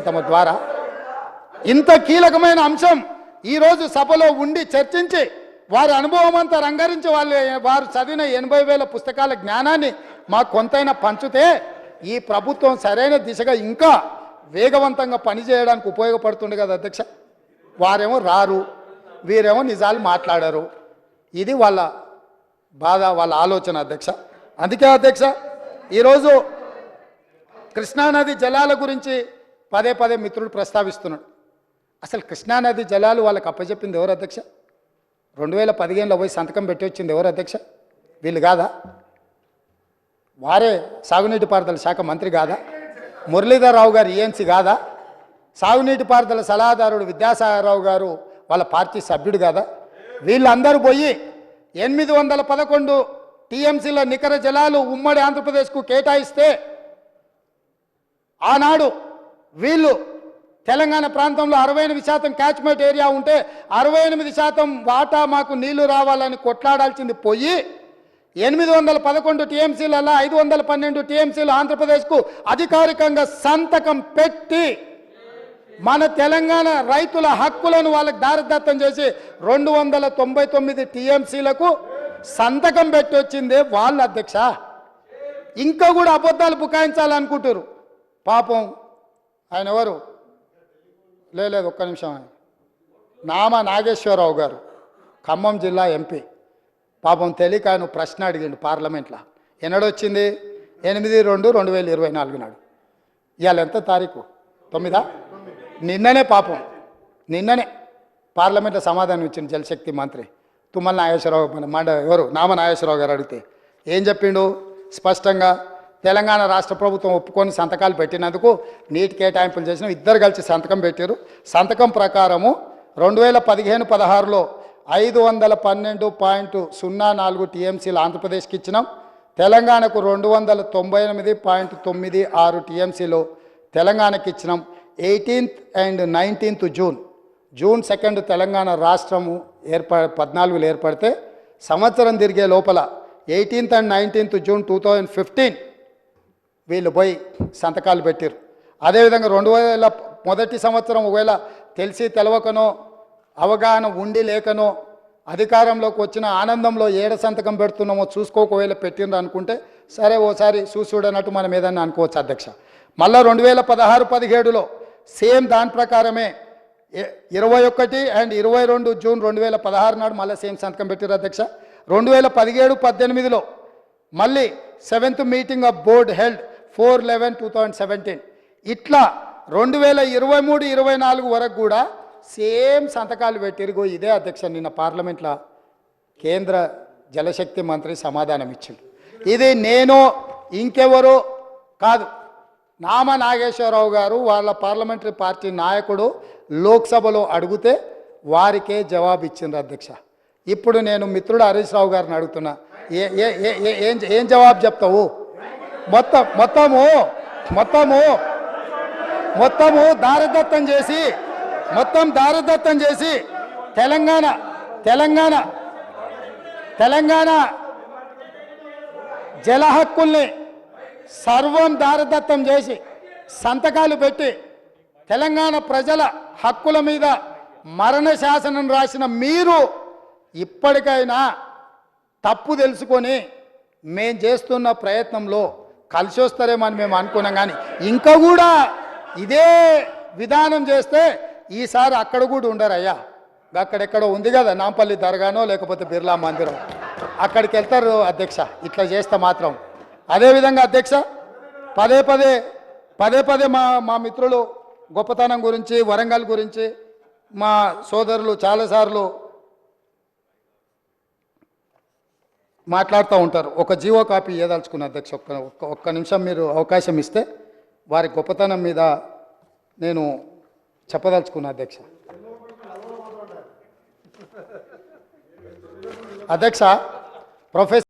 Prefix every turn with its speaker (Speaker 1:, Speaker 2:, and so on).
Speaker 1: తమ ద్వారా. ఇంత కీలకమైన అంశం ఈరోజు సభలో ఉండి చర్చించి వారి అనుభవం అంతా రంగరించి వాళ్ళు వారు చదివిన ఎనభై వేల పుస్తకాల జ్ఞానాన్ని మాకు కొంతైనా పంచితే ఈ ప్రభుత్వం సరైన దిశగా ఇంకా వేగవంతంగా పనిచేయడానికి ఉపయోగపడుతుంది కదా అధ్యక్ష. వారేమో రారు వీరేమో నిజాలు మాట్లాడరు. ఇది వాళ్ళ బాధ వాళ్ళ ఆలోచన అధ్యక్ష. అందుకే అధ్యక్ష ఈరోజు కృష్ణానది జలాల గురించి పదే పదే మిత్రుడు ప్రస్తావిస్తున్నాడు. అసలు కృష్ణానది జలాలు వాళ్ళకి అప్పచెప్పింది ఎవరు అధ్యక్ష? రెండు వేల పదిహేనులో పోయి సంతకం పెట్టి వచ్చింది ఎవరు అధ్యక్ష? వీళ్ళు కాదా? వారే సాగునీటి పారుదల శాఖ మంత్రి కాదా? మురళీధరరావు గారు ఈఎన్సీ కాదా? సాగునీటి పారుదల సలహాదారుడు విద్యాసాగరరావు గారు వాళ్ళ పార్టీ సభ్యుడు కాదా? వీళ్ళందరూ పోయి ఎనిమిది వందల పదకొండు టీఎంసీల నికర జలాలు ఉమ్మడి ఆంధ్రప్రదేశ్కు కేటాయిస్తే ఆనాడు వీళ్ళు తెలంగాణ ప్రాంతంలో అరవై ఎనిమిది శాతం క్యాచ్మెంట్ ఏరియా ఉంటే అరవై ఎనిమిది శాతం వాటా మాకు నీళ్ళు రావాలని కొట్లాడాల్సింది పోయి ఎనిమిది వందల పదకొండు టీఎంసీలలో ఐదు వందల పన్నెండు టీఎంసీలు ఆంధ్రప్రదేశ్కు అధికారికంగా సంతకం పెట్టి మన తెలంగాణ రైతుల హక్కులను వాళ్ళకి దారిదత్తం చేసి రెండు వందల తొంభై తొమ్మిది టీఎంసీలకు సంతకం పెట్టి వచ్చిందే వాళ్ళ అధ్యక్ష. ఇంకా కూడా అబద్ధాలు బుకాయించాలనుకుంటారు పాపం ఆయన ఎవరు? లే- లేదు ఒక్క నిమిషం. ఆయన నామ నాగేశ్వరరావు గారు ఖమ్మం జిల్లా ఎంపీ. పాపం తెలియక ఆయన ప్రశ్న అడిగిండు పార్లమెంట్లో. ఎన్నడొచ్చింది ఎనిమిది రెండు రెండు వేల ఇరవై నాలుగు నాడు. ఇవాళ ఎంత తారీఖు? తొమ్మిదా? నిన్ననే పాపం. నిన్ననే పార్లమెంట్లో సమాధానం ఇచ్చింది జలశక్తి మంత్రి తుమ్మల నాగేశ్వరరావు. మన మండ ఎవరు? నామ నాగేశ్వరరావు గారు అడిగితే. ఏం చెప్పిండు? స్పష్టంగా తెలంగాణ రాష్ట్ర ప్రభుత్వం ఒప్పుకొని సంతకాలు పెట్టినందుకు నీటి కేటాయింపులు చేసిన ఇద్దరు కలిసి సంతకం పెట్టారు. సంతకం ప్రకారము రెండు వేల పదిహేను పదహారులో ఐదు వందల పన్నెండు పాయింట్ సున్నా నాలుగు టీఎంసీలు ఆంధ్రప్రదేశ్కి ఇచ్చినాం. తెలంగాణకు రెండు వందల తొంభై ఎనిమిది పాయింట్ తొమ్మిది ఆరు టీఎంసీలు తెలంగాణకి ఇచ్చినాం. Eighteenth and nineteenth June June second Telangana రాష్ట్రము ఏర్ప పద్నాలుగులో ఏర్పడితే సంవత్సరం తిరిగే లోపల eighteenth and nineteenth June two thousand fifteen వీళ్ళు పోయి సంతకాలు పెట్టారు అదేవిధంగా రెండు వేల మొదటి సంవత్సరం ఒకవేళ తెలిసి తెలవకనో అవగాహన ఉండి లేకనో అధికారంలోకి వచ్చిన ఆనందంలో ఏడ సంతకం పెడుతున్నామో చూసుకోకవేళ పెట్టిండ్రు అనుకుంటే సరే ఓసారి చూసుడన్నట్టు మనం ఏదన్నా అనుకోవచ్చు అధ్యక్ష. మళ్ళీ రెండు వేల పదహారు పదిహేడులో సేమ్ దాని ప్రకారమే ఇరవై ఒకటి అండ్ ఇరవై రెండు జూన్ రెండు వేల పదహారు నాడు మళ్ళీ సేమ్ సంతకం పెట్టారు అధ్యక్ష. రెండు వేల పదిహేడు పద్దెనిమిదిలో మళ్ళీ seventh meeting of board held four eleven two thousand seventeen. ఇట్లా రెండు వేల ఇరవై మూడు ఇరవై నాలుగు వరకు కూడా సేమ్ సంతకాలు పెట్టిరుగో ఇదే అధ్యక్ష నిన్న పార్లమెంట్లో కేంద్ర జలశక్తి మంత్రి సమాధానం ఇచ్చిండు. ఇది నేను ఇంకెవరో కాదు. నామ నాగేశ్వరరావు గారు వాళ్ళ పార్లమెంటరీ పార్టీ నాయకుడు లోక్సభలో అడిగితే వారికే జవాబు ఇచ్చిండ్రు అధ్యక్ష. ఇప్పుడు నేను మిత్రుడు హరీష్ రావు గారిని అడుగుతున్నా. ఏ ఏ ఏ- ఏ- ఏం ఏం జవాబు చెప్తావు? మొత్తం మొత్తము మొత్తము మొత్తము దారదత్తం చేసి మొత్తం దారదత్తం చేసి తెలంగాణ తెలంగాణ తెలంగాణ జల హక్కుల్ని సర్వం దారదత్తం చేసి సంతకాలు పెట్టి తెలంగాణ ప్రజల హక్కుల మీద మరణ శాసనం రాసిన మీరు ఇప్పటికైనా తప్పు తెలుసుకొని మేం చేస్తున్న ప్రయత్నంలో కలిసి వస్తారేమని మేము అనుకున్నాం కానీ ఇంకా కూడా ఇదే విధానం చేస్తే ఈసారి అక్కడ కూడా ఉండరు అయ్యా అక్కడెక్కడో ఉంది కదా నాంపల్లి దర్గానో లేకపోతే బిర్లా మందిరం అక్కడికి వెళ్తారు అధ్యక్ష ఇట్లా చేస్తే మాత్రం. అదేవిధంగా అధ్యక్ష పదే పదే పదే పదే మా మా మిత్రులు గొప్పతనం గురించి వరంగల్ గురించి మా సోదరులు చాలాసార్లు మాట్లాడుతూ ఉంటారు. ఒక జీవో కాపీ ఏదాల్చుకున్న అధ్యక్ష ఒక్క ఒక్క ఒక్క నిమిషం మీరు అవకాశం ఇస్తే వారి గొప్పతనం మీద నేను చెప్పదలుచుకున్న అధ్యక్ష. అధ్యక్ష ప్రొఫెసర్